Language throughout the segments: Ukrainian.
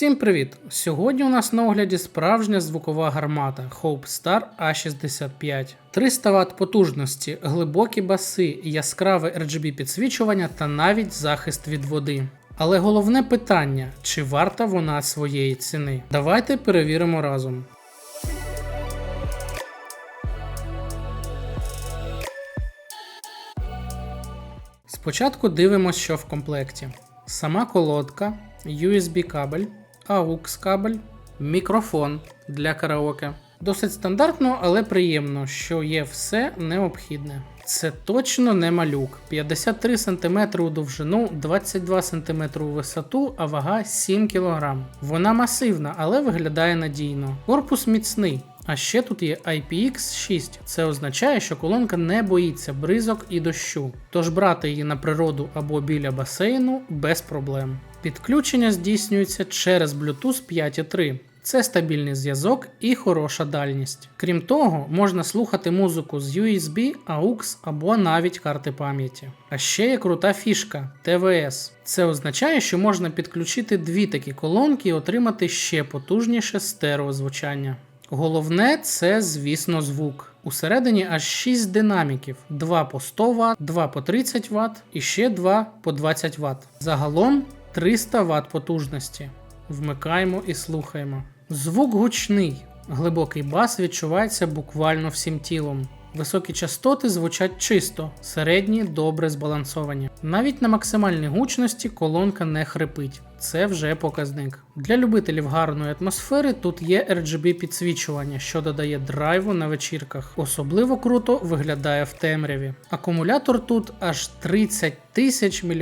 Всім привіт! Сьогодні у нас на огляді справжня звукова гармата Hope Star A65. 300 Вт потужності, глибокі баси, яскраве RGB підсвічування та навіть захист від води. Але головне питання: чи варта вона своєї ціни? Давайте перевіримо разом. Спочатку дивимося, що в комплекті. Сама колодка, USB кабель, AUX кабель, мікрофон для караоке. Досить стандартно, але приємно, що є все необхідне. Це точно не малюк. 53 см у довжину, 22 см у висоту, а вага 7 кг. Вона масивна, але виглядає надійно. Корпус міцний. А ще тут є IPX6. Це означає, що колонка не боїться бризок і дощу, тож брати її на природу або біля басейну без проблем. Підключення здійснюється через Bluetooth 5.3. Це стабільний зв'язок і хороша дальність. Крім того, можна слухати музику з USB, AUX або навіть карти пам'яті. А ще є крута фішка TVS. Це означає, що можна підключити дві такі колонки і отримати ще потужніше стереозвучання. Головне це, звісно, звук. Усередині аж 6 динаміків: 2 по 100 Вт, 2 по 30 Вт і ще 2 по 20 Вт. Загалом 300 Вт потужності. Вмикаємо і слухаємо. Звук гучний, глибокий бас відчувається буквально всім тілом. Високі частоти звучать чисто, середні добре збалансовані. Навіть на максимальній гучності колонка не хрипить. Це вже показник. Для любителів гарної атмосфери тут є RGB підсвічування, що додає драйву на вечірках. Особливо круто виглядає в темряві. Акумулятор тут аж 30 тисяч мАч.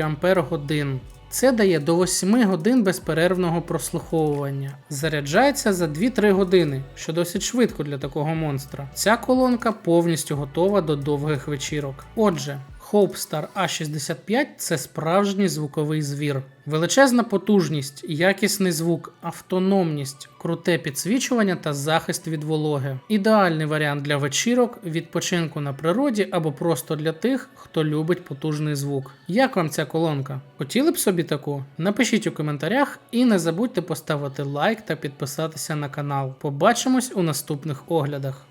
Це дає до 8 годин безперервного прослуховування. Заряджається за 2-3 години, що досить швидко для такого монстра. Ця колонка повністю готова до довгих вечірок. Отже, Hope Star A65 це справжній звуковий звір. Величезна потужність, якісний звук, автономність, круте підсвічування та захист від вологи. Ідеальний варіант для вечірок, відпочинку на природі або просто для тих, хто любить потужний звук. Як вам ця колонка? Хотіли б собі таку? Напишіть у коментарях і не забудьте поставити лайк та підписатися на канал. Побачимось у наступних оглядах.